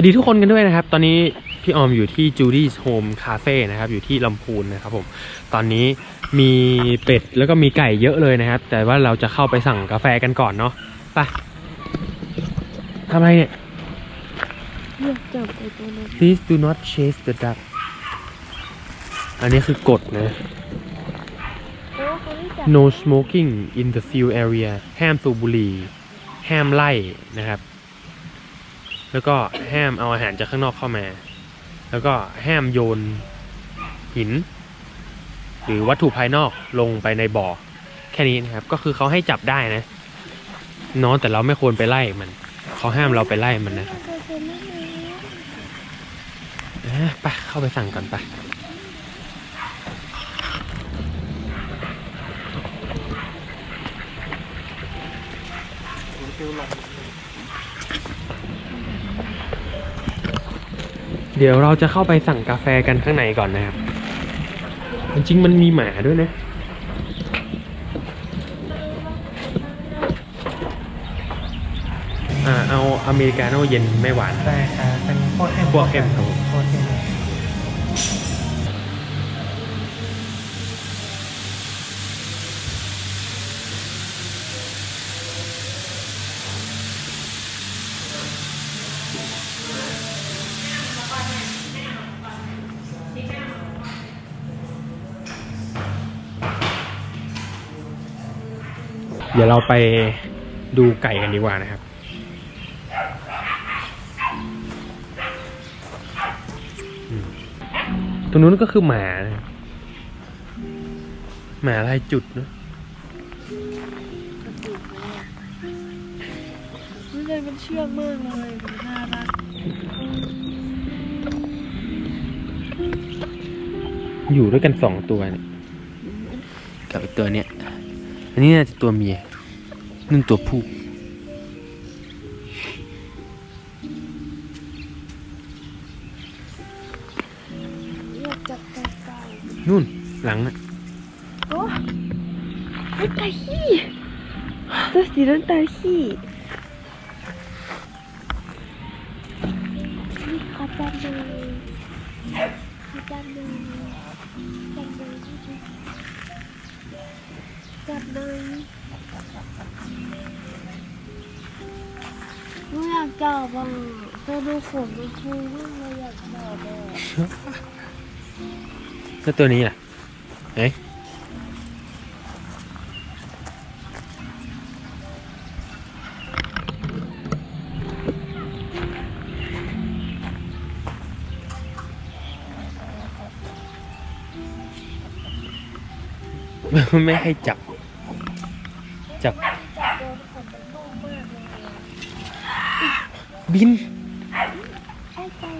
วัสดีทุกคนกันด้วยนะครับ ตอนนี้พี่ออมอยู่ที่ Judy's Home Cafe นะครับ อยู่ที่ลำพูนนะครับผม ตอนนี้มีเป็ดแล้วก็มีไก่เยอะเลยนะครับ แต่ว่าเราจะเข้าไปสั่งกาแฟกันก่อนเนาะ ไปทำอะไรเนี่ย เลือกจับไอ้ตัวนั้น Please do not chase the duck อันนี้คือกฎนะ โอ้เขาไม่จับ no smoking in the field area ห้ามสูบบุหรี่ห้ามไล่นะครับ แล้วก็ห้ามเอาอาหารจากข้างนอกเข้ามา แล้วก็ห้ามโยนหิน หรือวัตถุภายนอกลงไปในบ่อ แค่นี้นะครับ ก็คือเขาให้จับได้นะน้องแต่เราไม่ควรไปไล่มัน เขาห้ามเราไปไล่มันนะไปเข้าไปสั่งก่อนไป เดี๋ยวเราจะเข้าไปสั่งกาแฟกันข้างในก่อนนะครับ จริงๆมันมีหมาด้วยนะ อ่าเอาอเมริกาโน่เย็นไม่หวาน ใช่ครับเป็นโคตรเข้มคั่วเข้มครับผม ดี๋ยวเราไปดูไก่กันดีกว่านะครับอืมตรงนู้นก็คือหมานะครับหมาลายจุดเนอะมันเลยมันเชื่องมากเลยมันน่ารักอยู่ด้วยกันสองตัวเนี่ยกับอีกตัวเนี้ยอันนี้น่าจะตัวเมีย นึ่งตัวผู้ นู่นหลังน่ะโอ้ไอ้ไก่ขี้ตัวสีน้ำตาขี้นี่ขอจับเลยขอจับเลยจับเลยจับเหนูอยากจับอะแต่ดูขนมันฟูมากเลยอยากจับอะแล้วตัวนี้ล่ะเฮ้ยไม่ให้จับ จับโดนขนมันนุ่มมากเลยอะ บินไอ้ไก่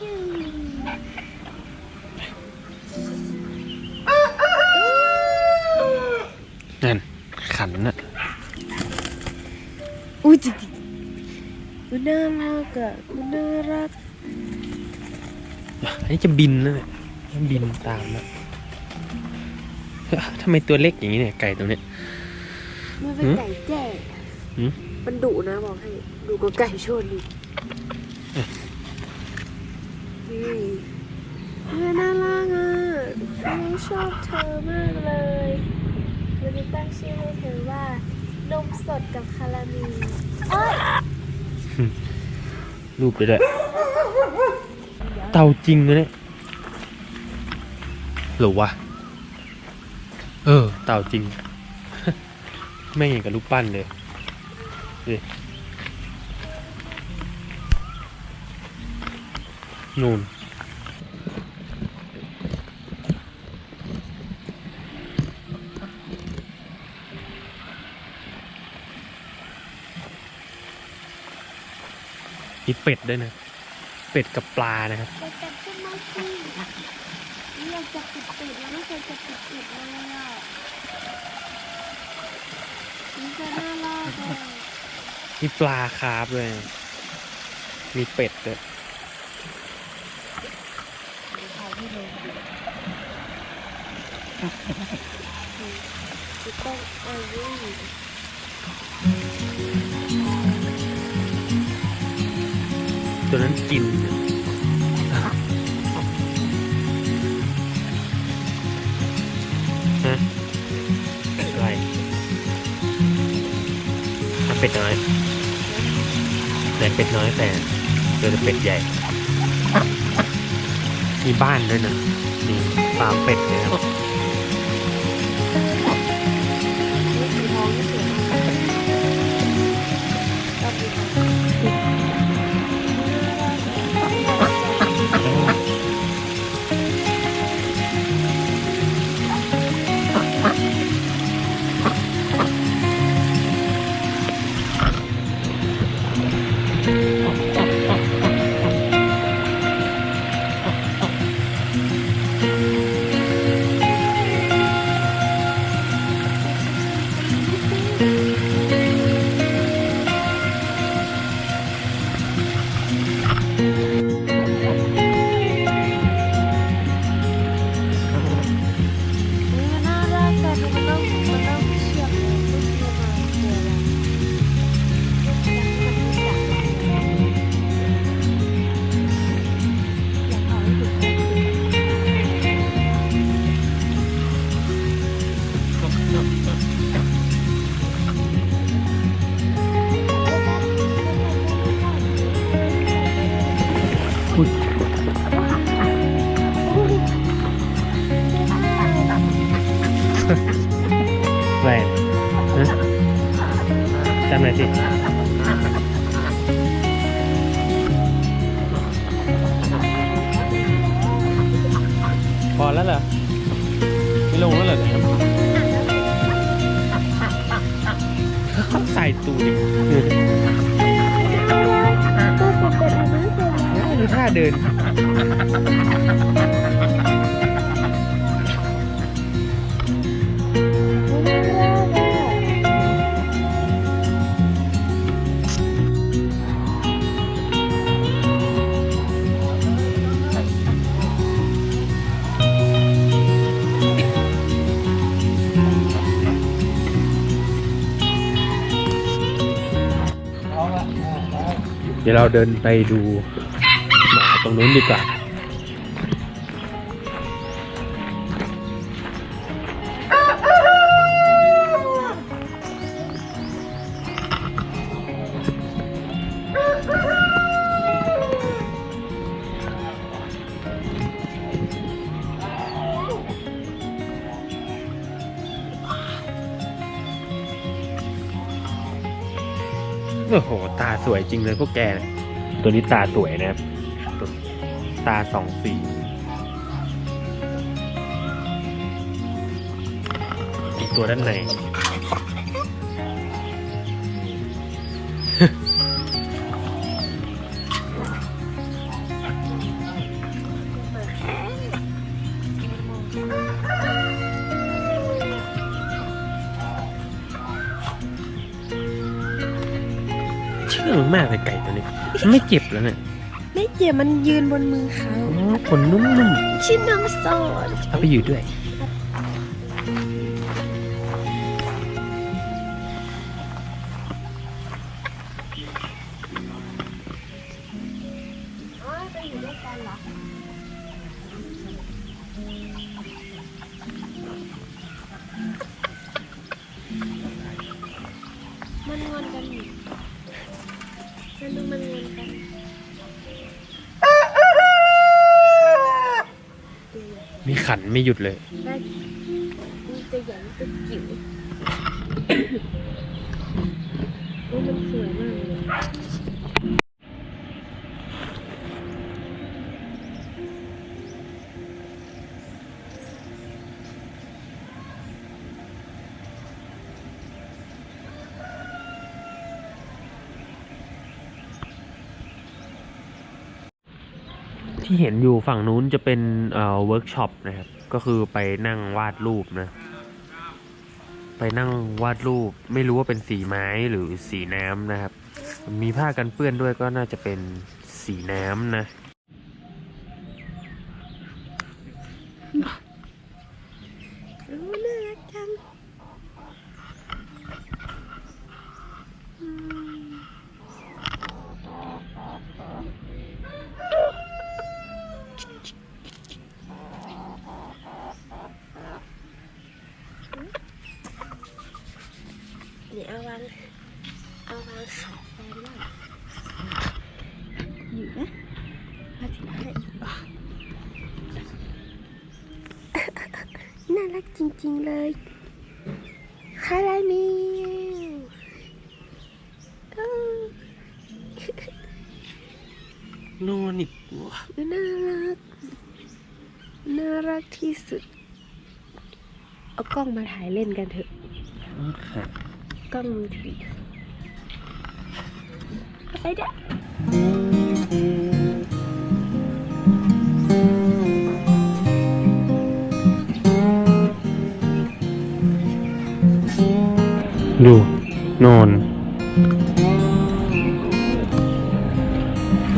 อืมนั่น ขันน่ะ อุ้ยจริงๆมันน่ารักอะมันน่ารัก อันนี้จะบินแล้วเนี่ยบินตามแล้วทำไมตัวเล็กอย่างนี้เนี่ย ไก่ตัวเนี้ยมันเป็นหืมไก่แจ้หื มมันดุนะบอกให้ดุกว่าไก่ชนอีกนี่เฮ้ยน่ารักอะเราชอบเธอมากเลยวันนี้ตั้งชื่อให้เธอว่านมสดกับคาราเมลเอ้ยรูปไปด้วยเตาจริงนะเนี่ยหรือวะ เออ เตาจริง ไม่เห็นกับรูปปั้นเลย ดินู่นมีเป็ดด้วยนะ เป็ดกับปลานะครับไปกันขึ้นมาสิอยากจะปิดปิดแล้วไม่เคยจะปิดปิดเลยอะมันจะน่ารักอะ มีปลาคาร์ฟด้วย มีเป็ดด้วยต้องอายุตัวนั้นกิน ฮะ อะไรอะเป็ดน้อยแต่ เป็ดน้อยแต่เจอแต่เป็ดใหญ่ มีบ้านด้วยนะมีฟาร์มเป็ดเลยครับ จ ดี๋ยวเราเดินไปดูหมาตรงนู้นดีกว่า โอ้โห ตาสวยจริงเลยพวกแกเนี่ยตัวนี้ตาสวยนะครับตัวตาสองสีอีกตัวด้านใน ไม่เจ็บแล้วเนี่ยไม่เจ็บมันยืนบนมือเขาอ๋อขนนุ่มชิ้นน้ำซอสๆเอาไปอยู่ด้วย ไม่หยุดเลยได้มีตัวใหญ่มีตัวจิ๋วโอ้มันสวยมากเลยที่เห็นอยู่ฝั่งนู้นจะเป็นเอ่อเวิร์กช็อปนะครับ ก็คือไปนั่งวาดรูปนะ ไปนั่งวาดรูป ไม่รู้ว่าเป็นสีไม้หรือสีน้ำนะครับ มีผ้ากันเปื้อนด้วยก็น่าจะเป็นสีน้ำนะ นี้เอาวางเอาวางขาแฟนหน่อยอยู่นะมาถึงให้น่ารักจริงๆเลยคาราเมลนอนิอีะน่ารัก น่ารักที่สุด เอากล้องมาถ่ายเล่นกันเถอะ กล้องมือถือเอาไปเด้อดูนอน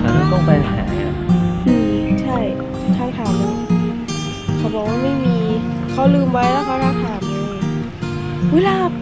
แล้วต้องไปหาอืมใช่ทักถามเลยเขาบอกว่าไม่มี เขาลืมไว้แล้วเขาทักถามเลยวิหลับเขา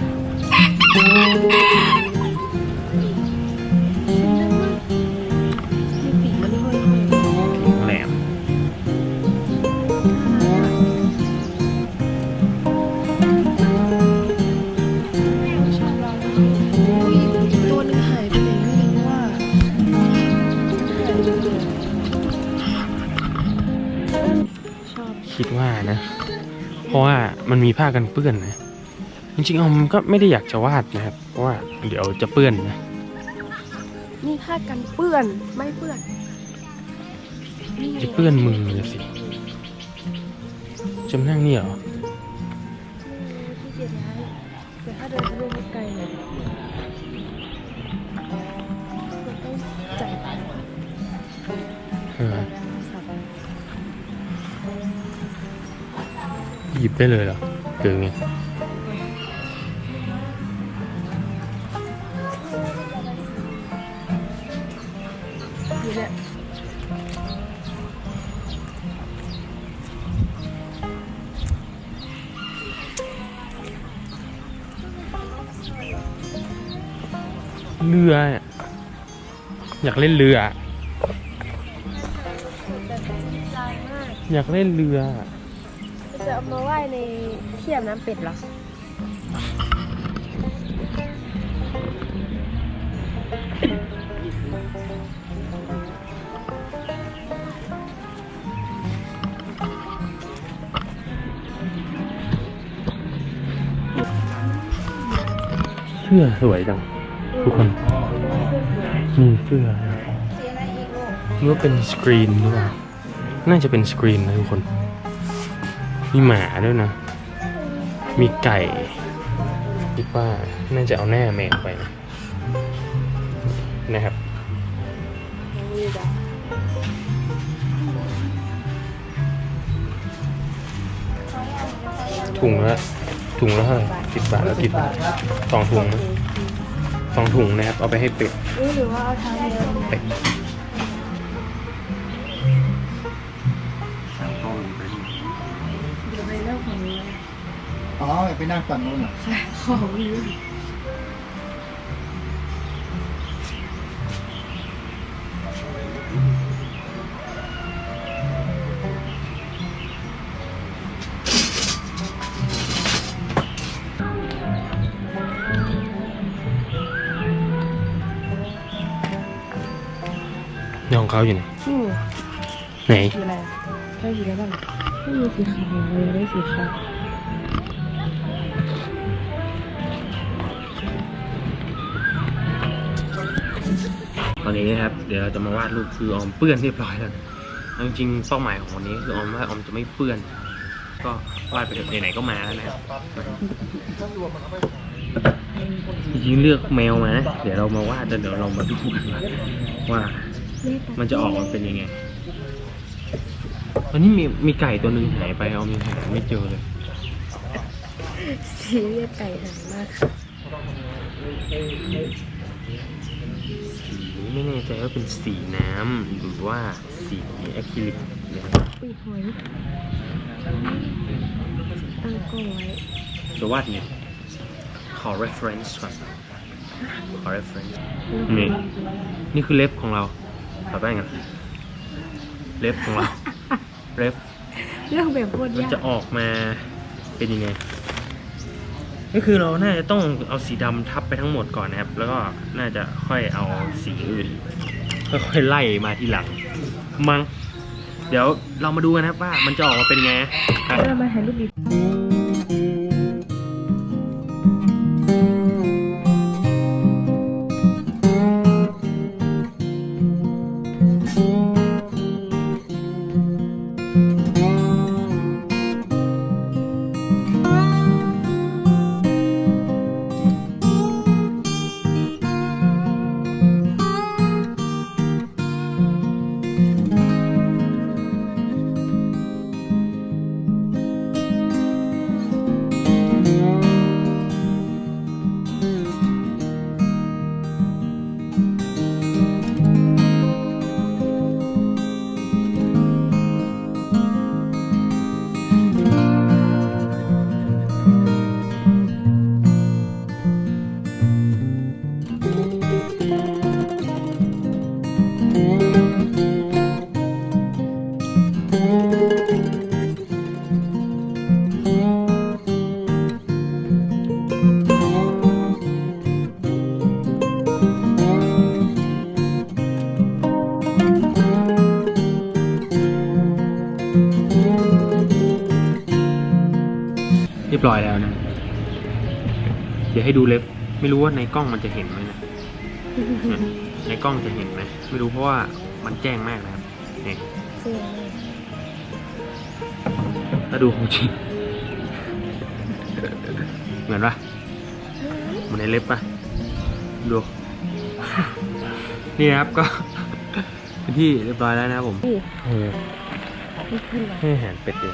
มันมีผ้ากันเปื้อนนะ จริงๆออมก็ไม่ได้อยากจะวาดนะครับ เพราะว่าเดี๋ยวจะเปื้อนนะ นี่ผ้ากันเปื้อนไม่เปื้อนนี่ไงจะเปื้อนมือเลยสิจะมานั่งนี่เหรอที่เกียจย้ายแต่ถ้าเดินไปเรื่อยๆไกลเลยมันต้องจ่ายตังค์เออโทรศัพท์หยิบได้เลยเหรอ เกิดไงอยู่เนี่ยเรือ อยากเล่นเรือ อยากเล่นเรือ จะเอามาไหว้ในเทียมน้ำเป็ดเหรอ เสื้อสวยจัง ทุกคนนี่เสื้อนะสีอะไรอีกลูกหรือว่าเป็นสกรีนหรือเปล่าน่าจะเป็นสกรีนนะทุกคน มีหมาด้วยนะ มีไก่คิดว่าน่าจะเอาแน่แมวไปนะ นะครับถุงละถุงละเท่าไหร่สิบบาทแล้วกี่บาทสองถุงนะสองถุงนะครับ เอาไปให้เป็ดเอ้ยหรือว่าเอาทางเดียวเป็ด อ๋อไปนั่งฝั่งนู้นเหรอค่ะของนี้นี่ของเขาอยู่ไหนอืมไหน สีอะไรได้สีอะไรบ้างไม่มีสีขาวเลยได้สีขาว นี้นะครับ เดี๋ยวเราจะมาวาดรูปคือออมเปื้อนเรียบร้อยแล้วจริงๆเป้าหมายของวันนี้คือออมว่าออมจะไม่เปื้อน ก็วาดไปเถอะไหนๆก็มาแล้วนะครับจริงๆเลือกแมวมานะเดี๋ยวเรามาวาดเดี๋ยวเรามาดูกันว่ามันจะออกมาเป็นยังไงวันนี้มีมีไก่ตัวหนึ่งหายไปเออมยังหาไม่เจอเลยสีเลือดไก่หางมากค่ะ สีไม่แน่ใจว่าเป็นสีน้ำหรือว่าสีอะคริลิกนะครับอุ้ยหอยตั้งกล้องไว้จะวาดไงขอ reference ก่อนขอ reference นี่นี่คือเล็บของเราขอแป้งกันเล็บของเรา เล็บเรื่องแบบโคตรมันยากจะออกมาเป็นยังไง ก็คือเราน่าจะต้องเอาสีดำทับไปทั้งหมดก่อนนะครับ แล้วก็น่าจะค่อยเอาสีอื่นค่อยๆไล่มาทีหลัง มัง้งเดี๋ยวเรามาดูกันนะครับว่ามันจะออกมาเป็นไงเรามาถ่ายรูปดี บร้อยแล้วนะ เดี๋ยวให้ดูเล็บ ไม่รู้ว่าในกล้องมันจะเห็นไหมนะ ในกล้องจะเห็นไหมไม่รู้เพราะว่ามันแจ้งมากนะครับนี่เสียงถ้าดูของจริงเหมือนปะเหมือนในเล็บปะดู นี่นะครับก็เป็นที่เรียบร้อยแล้วนะครับผมนี่โอ้โหนี่ขึ้นมาให้อาหารเป็ดเลย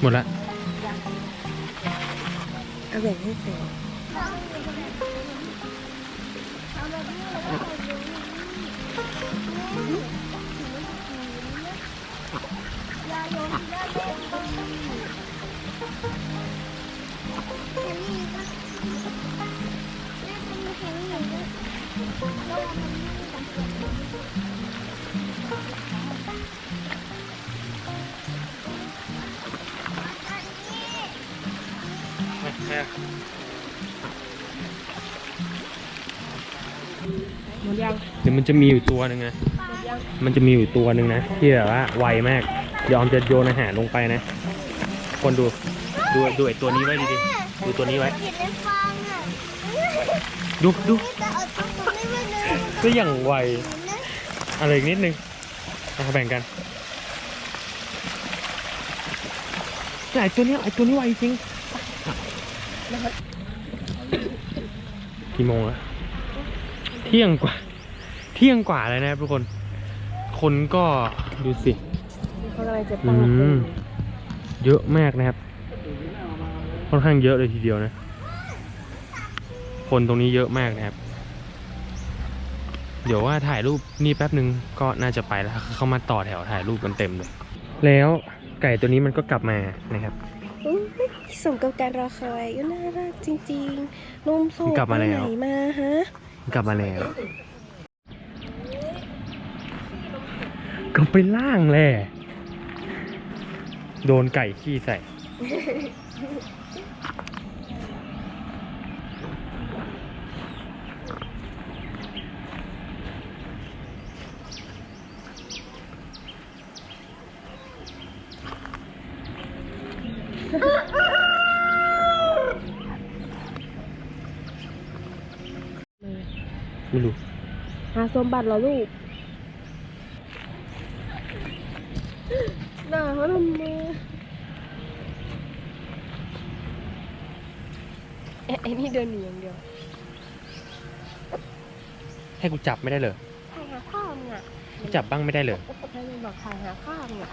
หมดละเอาแบ่งให้เสร็จ หมดยังเดี๋ยวมันจะมีอยู่ตัวหนึ่งนะ หมดยังมันจะมีอยู่ตัวหนึ่งนะ ที่แบบว่าไวมากเดี๋ยวออมจะโยนอาหารลงไปนะ คนดู ดูดูไอ้ตัวนี้ไว้ดีๆ ดูตัวนี้ไว้เห็นในฟางอะดูดูจะเอาตัวผมไม่มาเลยก็อย่างไว นะอะไรอีกนิดนึงเอาแบ่งกันแต่ไอ้ตัวเนี้ยไอ้ตัวนี้ไวจริง กี่โมงอะเที่ยงกว่า เที่ยงกว่าเลยนะครับทุกคน คนก็ดูสิเขากำลังจะอืตั้งมเยอะมากนะครับ ค่อนข้างเยอะเลยทีเดียวนะ คนตรงนี้เยอะมากนะครับ เดี๋ยวว่าถ่ายรูปนี่แป๊บหนึ่งก็น่าจะไปแล้ว เขามาต่อแถวถ่ายรูปกันเต็มเลย แล้วไก่ตัวนี้มันก็กลับมานะครับอุ๊ย สมกับการรอคอยก็น่ารักจริงๆนมสดกลับมาแล้วไปไหนมาฮะ กลับมาแล้ว ก็ไปล่างแหละโดนไก่ขี้ใส่ ไม่รู้ หาสมบัติเหรอลูกน่าเขาทำมือเอ๊ะไอ้นี่เดินหนีอย่างเดียวให้กูจับไม่ได้เลยถ่ายหาข้าวเนี่ยกูจับบ้างไม่ได้เลยให้มันบอกถ่ายหาข้าวเนี่ย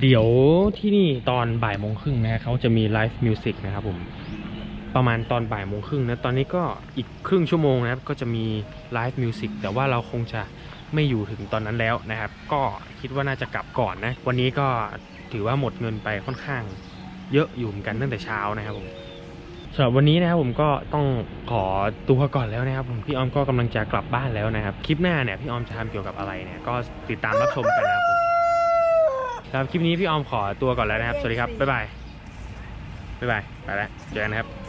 เดี๋ยวที่นี่ตอนบ่ายโมงครึ่งนะฮะเขาจะมีไลฟ์มิวสิกนะครับผม ประมาณตอนบ่ายโมงครึ่งนะ ตอนนี้ก็อีกครึ่งชั่วโมงนะครับ ก็จะมีไลฟ์มิวสิกแต่ว่าเราคงจะไม่อยู่ถึงตอนนั้นแล้วนะครับ ก็คิดว่าน่าจะกลับก่อนนะ วันนี้ก็ถือว่าหมดเงินไปค่อนข้างเยอะอยู่เหมือนกันตั้งแต่เช้านะครับผมสำหรับวันนี้นะครับผมก็ต้องขอตัวก่อนแล้วนะครับผมพี่ออมก็กำลังจะกลับบ้านแล้วนะครับ คลิปหน้าเนี่ยพี่ออมจะทำเกี่ยวกับอะไรเนี่ยก็ติดตามรับชมกันนะครับผมสำหรับคลิปนี้พี่ออมขอตัวก่อนแล้วนะครับ สวัสดีครับบ๊ายบายบ๊ายบายไปแล้วเจอกันนะครับ